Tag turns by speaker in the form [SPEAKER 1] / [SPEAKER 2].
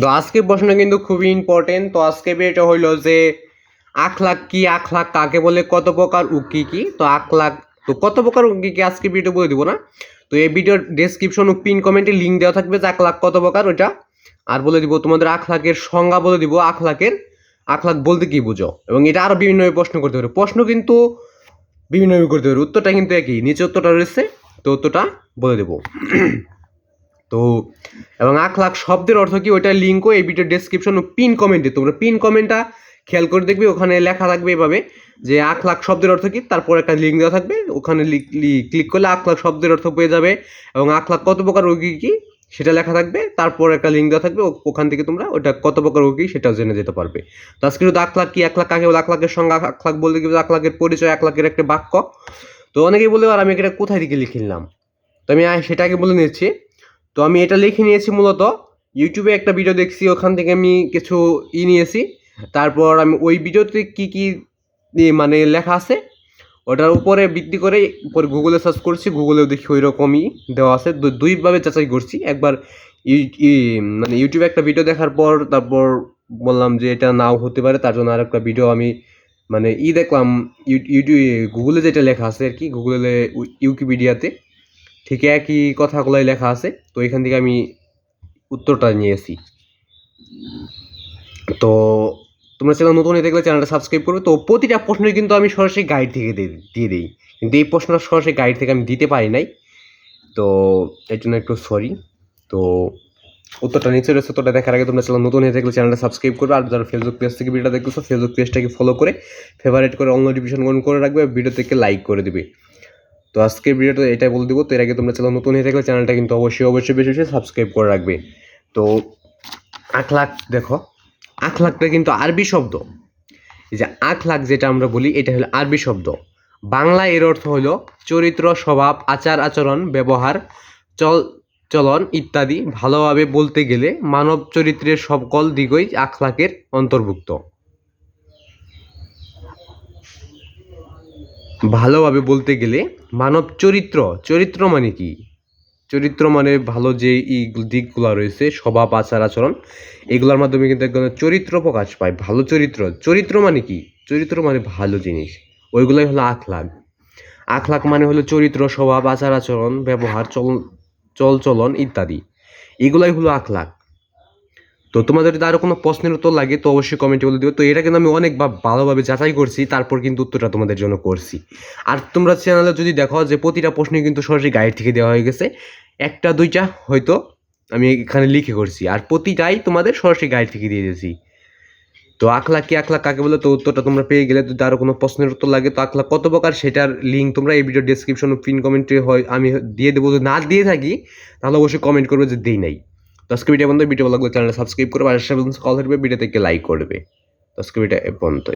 [SPEAKER 1] তো আজকের প্রশ্ন কিন্তু খুবই ইম্পর্টেন্ট তো আজকে এটা হইল যে, আখলাখ কি, আখলাখ কাকে বলে, কত প্রকার ও কি কি? তো আখলাখ, তো কত প্রকার ও কি কি আজকে ভিডিও বলে দিব না? তো এই ভিডিওর ডেসক্রিপশন ও পিন কমেন্টে লিঙ্ক দেওয়া থাকবে যে আখলাখ কত প্রকার ওইটা। আর বলে দিব, তোমাদের আখলাখের সংজ্ঞা বলে দিব, আখলাখের, আখলাখ বলতে কি বুঝো? এবং এটা আরও বিভিন্নভাবে প্রশ্ন করতে পারে। প্রশ্ন কিন্তু বিভিন্নভাবে করতে পারে। উত্তরটা কিন্তু একই, নিচে উত্তরটা রয়েছে, তো উত্তরটা বলে দেবো। তো, এবং আখ লাখ শব্দের অর্থ কি? ওইটা লিঙ্কও এই ভিডিও ডেসক্রিপশন ও পিন কমেন্টে তোমরা পিন কমেন্টটা খেয়াল করে দেখবে, ওখানে লেখা থাকবে এভাবে যে আখ লাখ শব্দের অর্থ কি? তারপর একটা লিঙ্ক দেওয়া থাকবে। ওখানে ক্লিক করলে আখ লাখ শব্দের অর্থ পেয়ে যাবে। এবং আখ লাখ কত প্রকার রোগী কি? সেটা লেখা থাকবে। তারপর একটা লিঙ্ক দেওয়া থাকবে। ওখান থেকে তোমরা ওটা কত প্রকার রোগী সেটাও জেনে যেতে পারবে। তো আজকে শুধু আখ লাখ কি? এক লাখ কাকে বলে? আখ লাখের সঙ্গে আখ লাখ বলতে কি আখ লাখের পরিচয় এক লাখের একটা বাক্য। তো অনেকেই বলে আর আমি এটা কোথায় থেকে লিখে নিলাম? তো আমি সেটাকে বলে নিচ্ছি। তো আমি এটা লিখে নিয়েছি মূলত। ইউটিউবে একটা ভিডিও দেখছি, ওখান থেকে আমি কিছু ই নিয়েছি। তারপর আমি ওই ভিডিওতে কি কি মানে লেখা আছে, ওটার উপরে ভিত্তি করে পরে গুগলে সার্চ করছি গুগলেও দেখি ওই রকমই দেওয়া আছে। দুইভাবে যাচাই করছি। একবার মানে ইউটিউবে একটা ভিডিও দেখার পর, তারপর বললাম যে এটা নাও হতে পারে, তার জন্য আর একটা ভিডিও আমি মানে ই দেখলাম ইউটিউব গুগলে যেটা লেখা আছে আর কি গুগলে উইকিপিডিয়াতে ঠিক একই কথাগুলোই লেখা আছে, তো এখান থেকে আমি উত্তরটা নিয়েছি তো তোমরা চ্যানেল নতুন হয়ে দেখলে চ্যানেলটা সাবস্ক্রাইব করবে। তো প্রতিটা প্রশ্নই কিন্তু আমি সরাসরি গাইড থেকে দিয়ে- দিই। কিন্তু এই প্রশ্নটা সরাসরি গাইড থেকে আমি দিতে পারি নাই। তো এর জন্য একটু সরি তো উত্তরটা নিচে রয়েছে উত্তরটা দেখার আগে তোমরা চ্যানেল নতুন হয়ে থাকলে চ্যানেলটা সাবস্ক্রাইব করবে। আর যারা ফেসবুক পেজ থেকে ভিডিওটা দেখতেছো ফেসবুক পেজটাকে ফলো করে ফেভারিট করে অল নোটিফিকেশন অন করে রাখবে। ভিডিও থেকে লাইক করে দিবে। তো আজকের ভিডিওটা এটাই বলে দিব। তো এর আগে তোমরা চ্যানেল নতুন হয়ে থাকলে চ্যানেলটা কিন্তু অবশ্যই অবশ্যই বেশি বেশি সাবস্ক্রাইব করে রাখবে। তো আখ লাখ, দেখো, আখ লাখটা কিন্তু আরবি শব্দ। এই যে আখলাখ যেটা আমরা বলি, এটা হলো আরবি শব্দ। বাংলা এর অর্থ হলো চরিত্র, স্বভাব, আচার, আচরণ, ব্যবহার, চল, চলন ইত্যাদি ভালোভাবে বলতে গেলে মানব চরিত্রের সকল দিকই আখলাখের অন্তর্ভুক্ত। ভালোভাবে বলতে গেলে মানব চরিত্র চরিত্র মানে কি? চরিত্র মানে ভালো যে ই দিকগুলো রয়েছে, স্বভাব, আচার, আচরণ, এগুলোর মাধ্যমে কিন্তু এক চরিত্র প্রকাশ পায়, ভালো চরিত্র। চরিত্র মানে কি? চরিত্র মানে ভালো জিনিস, ওইগুলোই হলো আখলাখ। আখলাখ মানে হলো চরিত্র, স্বভাব, আচার, আচরণ, ব্যবহার, চল চল চলন ইত্যাদি। এগুলাই হলো আখলাখ। তো তোমাদের যদি আরও কোনো প্রশ্নের উত্তর লাগে, তো অবশ্যই কমেন্টে বলে দিও। তো এটা কিন্তু আমি অনেক ভালোভাবে যাচাই করছি, তারপর কিন্তু উত্তরটা তোমাদের জন্য করছি। আর তোমরা চ্যানেলে যদি দেখো যে প্রতিটা প্রশ্নই কিন্তু সরাসরি গাইড থেকে দেওয়া হয়ে গেছে, একটা, দুইটা হয়তো আমি এখানে লিখে করছি, আর প্রতিটাই তোমাদের সরাসরি গাইড থেকে দিয়ে দিয়েছি। তো আখলা কি আখলা কাকে বলে? তো উত্তরটা তোমরা পেয়ে গেলে, যদি আরও কোনো প্রশ্নের উত্তর লাগে, তো আখলা কত প্রকার সেটার লিঙ্ক তোমরা এই ভিডিও ডেসক্রিপশন পিন কমেন্টে হয় আমি দিয়ে দেবো। যদি না দিয়ে থাকি, তাহলে অবশ্যই কমেন্ট করবে যে দিই নাই। তো আজকে ভিডিও বন্ধু ভিডিও ভালো লাগলে চ্যানেলটা সাবস্ক্রাইব করবে, আর সাথে কল করবে ভিডিও থেকে লাইক করবে। তো আজকে ভিডিও এ পর্যন্ত